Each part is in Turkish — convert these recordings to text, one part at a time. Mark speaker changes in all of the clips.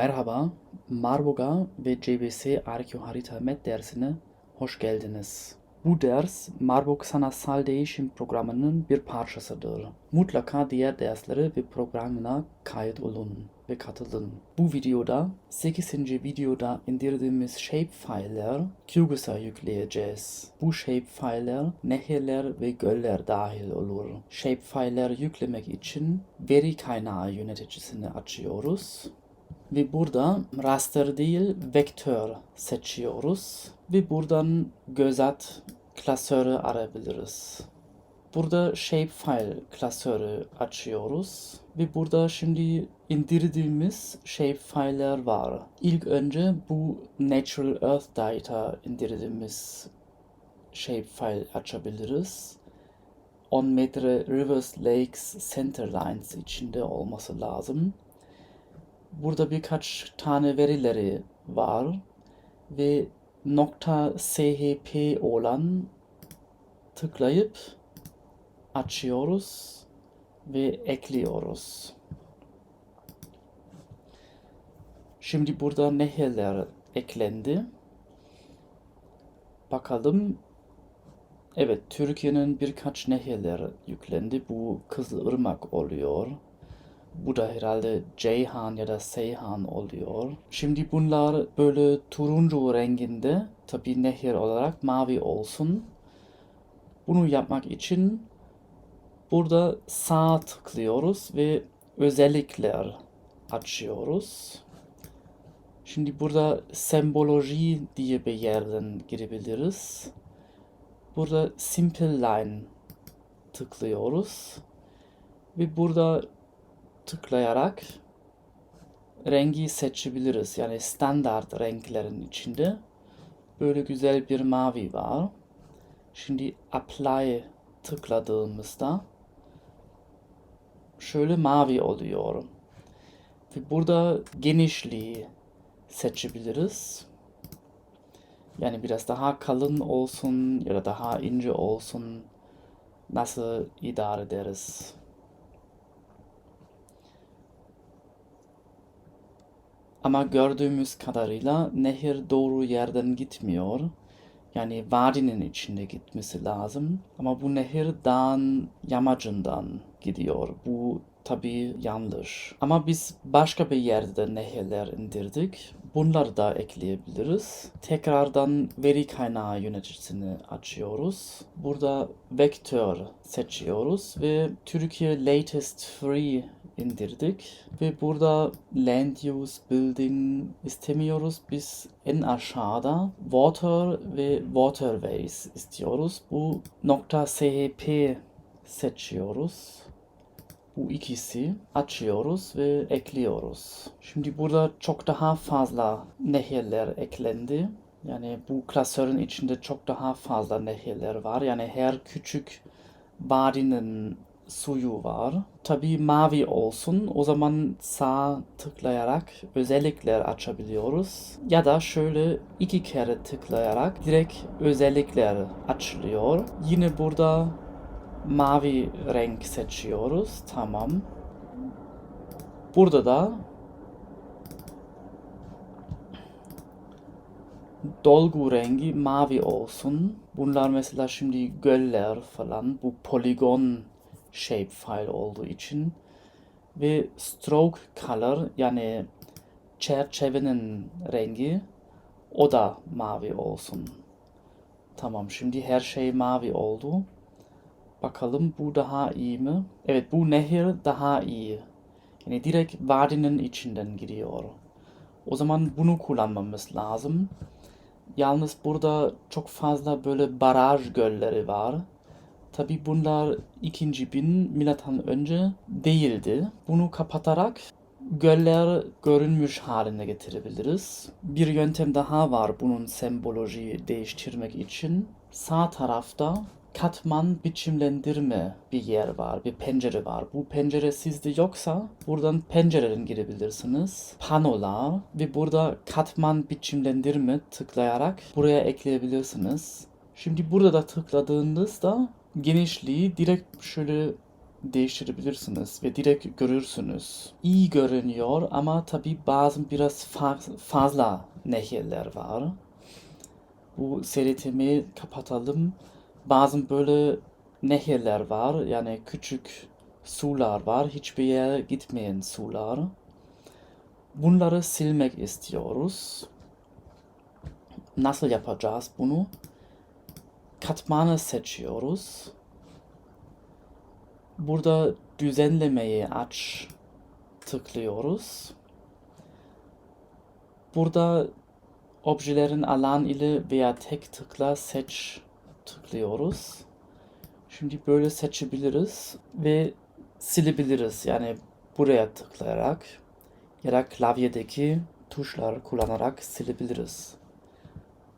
Speaker 1: Merhaba, Marburg'a ve CBS Arkeoharita Met dersine hoş geldiniz. Bu ders Marburg Sanatsal Değişim Programı'nın bir parçasıdır. Mutlaka diğer derslere ve programına kayıt olun ve katılın. Bu videoda 8. videoda indirdiğimiz shapefile'ler QGIS'a yükleyeceğiz. Bu shapefile'ler nehirler ve göller dahil olur. Shapefile'ler yüklemek için veri kaynağı yöneticisini açıyoruz. Ve burada raster değil vektör seçiyoruz. Ve buradan göz at klasörü arayabiliriz. Burada shapefile klasörü açıyoruz. Ve burada şimdi indirdiğimiz shapefile'ler var. İlk önce bu Natural Earth Data indirdiğimiz shapefile açabiliriz. 10 metre Rivers Lakes Centerlines içinde olması lazım. Burada birkaç tane verileri var ve nokta chp olan tıklayıp açıyoruz ve ekliyoruz. Şimdi burada nehirler eklendi. Bakalım. Evet, Türkiye'nin birkaç nehirler yüklendi. Bu Kızılırmak oluyor. Bu da herhalde Ceyhan ya da Seyhan oluyor. Şimdi bunlar böyle turuncu renginde tabi nehir olarak mavi olsun. Bunu yapmak için burada sağ tıklıyoruz ve özellikler açıyoruz. Şimdi burada semboloji diye bir yerden girebiliriz. Burada simple line tıklıyoruz. Ve burada tıklayarak rengi seçebiliriz. Yani standart renklerin içinde böyle güzel bir mavi var. Şimdi apply tıkladığımızda şöyle mavi oluyor. Ve burada genişliği seçebiliriz. Yani biraz daha kalın olsun ya da daha ince olsun. Nasıl idare ederiz? Ama gördüğümüz kadarıyla nehir doğru yerden gitmiyor. Yani vadinin içinde gitmesi lazım. Ama bu nehir dağın yamacından gidiyor. Bu tabii yanlış. Ama biz başka bir yerde nehirler indirdik. Bunları da ekleyebiliriz. Tekrardan veri kaynağı yöneticisini açıyoruz. Burada vektör seçiyoruz ve Türkiye Latest Free indirdik. Ve burada Land Use Building istemiyoruz. Biz en aşağıda Water ve Waterways istiyoruz. Bu nokta CHP seçiyoruz. Bu ikisi açıyoruz ve ekliyoruz. Şimdi burada çok daha fazla nehirler eklendi. Yani bu klasörün içinde çok daha fazla nehirler var. Yani her küçük vadinin suyu var. Tabii mavi olsun. O zaman sağ tıklayarak özellikler açabiliyoruz. Ya da şöyle iki kere tıklayarak direkt özellikler açılıyor. Yine burada mavi renk seçiyoruz. Tamam. Burada da dolgu rengi mavi olsun. Bunlar mesela şimdi göller falan. Bu poligon shapefile olduğu için ve stroke color yani çerçevenin rengi o da mavi olsun. Tamam şimdi her şey mavi oldu. Bakalım bu daha iyi mi? Evet bu nehir daha iyi. Yani direkt vadinin içinden gidiyor. O zaman bunu kullanmamız lazım. Yalnız burada çok fazla böyle baraj gölleri var. Tabi bunlar 2000 bin milattan önce değildi. Bunu kapatarak göller görünmüş haline getirebiliriz. Bir yöntem daha var bunun sembolojiyi değiştirmek için. Sağ tarafta katman biçimlendirme bir yer var, bir pencere var. Bu pencere sizde yoksa buradan pencereden girebilirsiniz. Panolar ve burada katman biçimlendirme tıklayarak buraya ekleyebilirsiniz. Şimdi burada da tıkladığınızda genişliği direkt şöyle değiştirebilirsiniz ve direkt görürsünüz. İyi görünüyor ama tabi bazen biraz fa- fazla nehirler var. Bu seyretimi kapatalım. Bazen böyle nehirler var. Yani küçük sular var. Hiçbir yere gitmeyen sular. Bunları silmek istiyoruz. Nasıl yapacağız bunu? Katmanı seçiyoruz. Burada düzenlemeyi aç tıklıyoruz. Burada objelerin alan ile veya tek tıkla seç tıklıyoruz. Şimdi böyle seçebiliriz ve silebiliriz. Yani buraya tıklayarak ya da klavyedeki tuşlar kullanarak silebiliriz.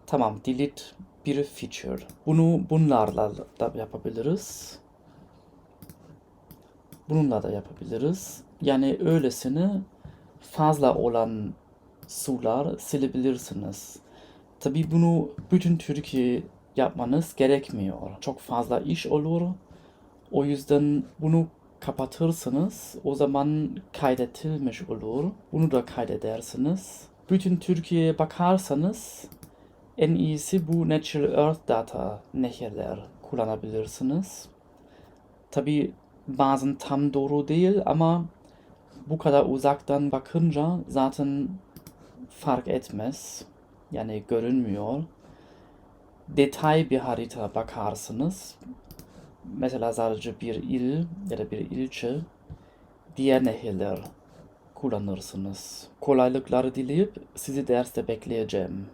Speaker 1: Tamam, delete bir feature. Bunu bunlarla da yapabiliriz. Bununla da yapabiliriz. Yani öylesine fazla olan sular silebilirsiniz. Tabii bunu bütün Türkiye yapmanız gerekmiyor. Çok fazla iş olur. O yüzden bunu kapatırsınız. O zaman kaydedilmiş olur. Bunu da kaydedersiniz. Bütün Türkiye'ye bakarsanız en iyisi bu Natural Earth Data nehirler kullanabilirsiniz. Tabii bazen tam doğru değil ama bu kadar uzaktan bakınca zaten fark etmez. Yani görünmüyor. Detay bir harita bakarsınız. Mesela sadece bir il ya da bir ilçe diğer nehirler kullanırsınız. Kolaylıklar dileyip sizi derste bekleyeceğim.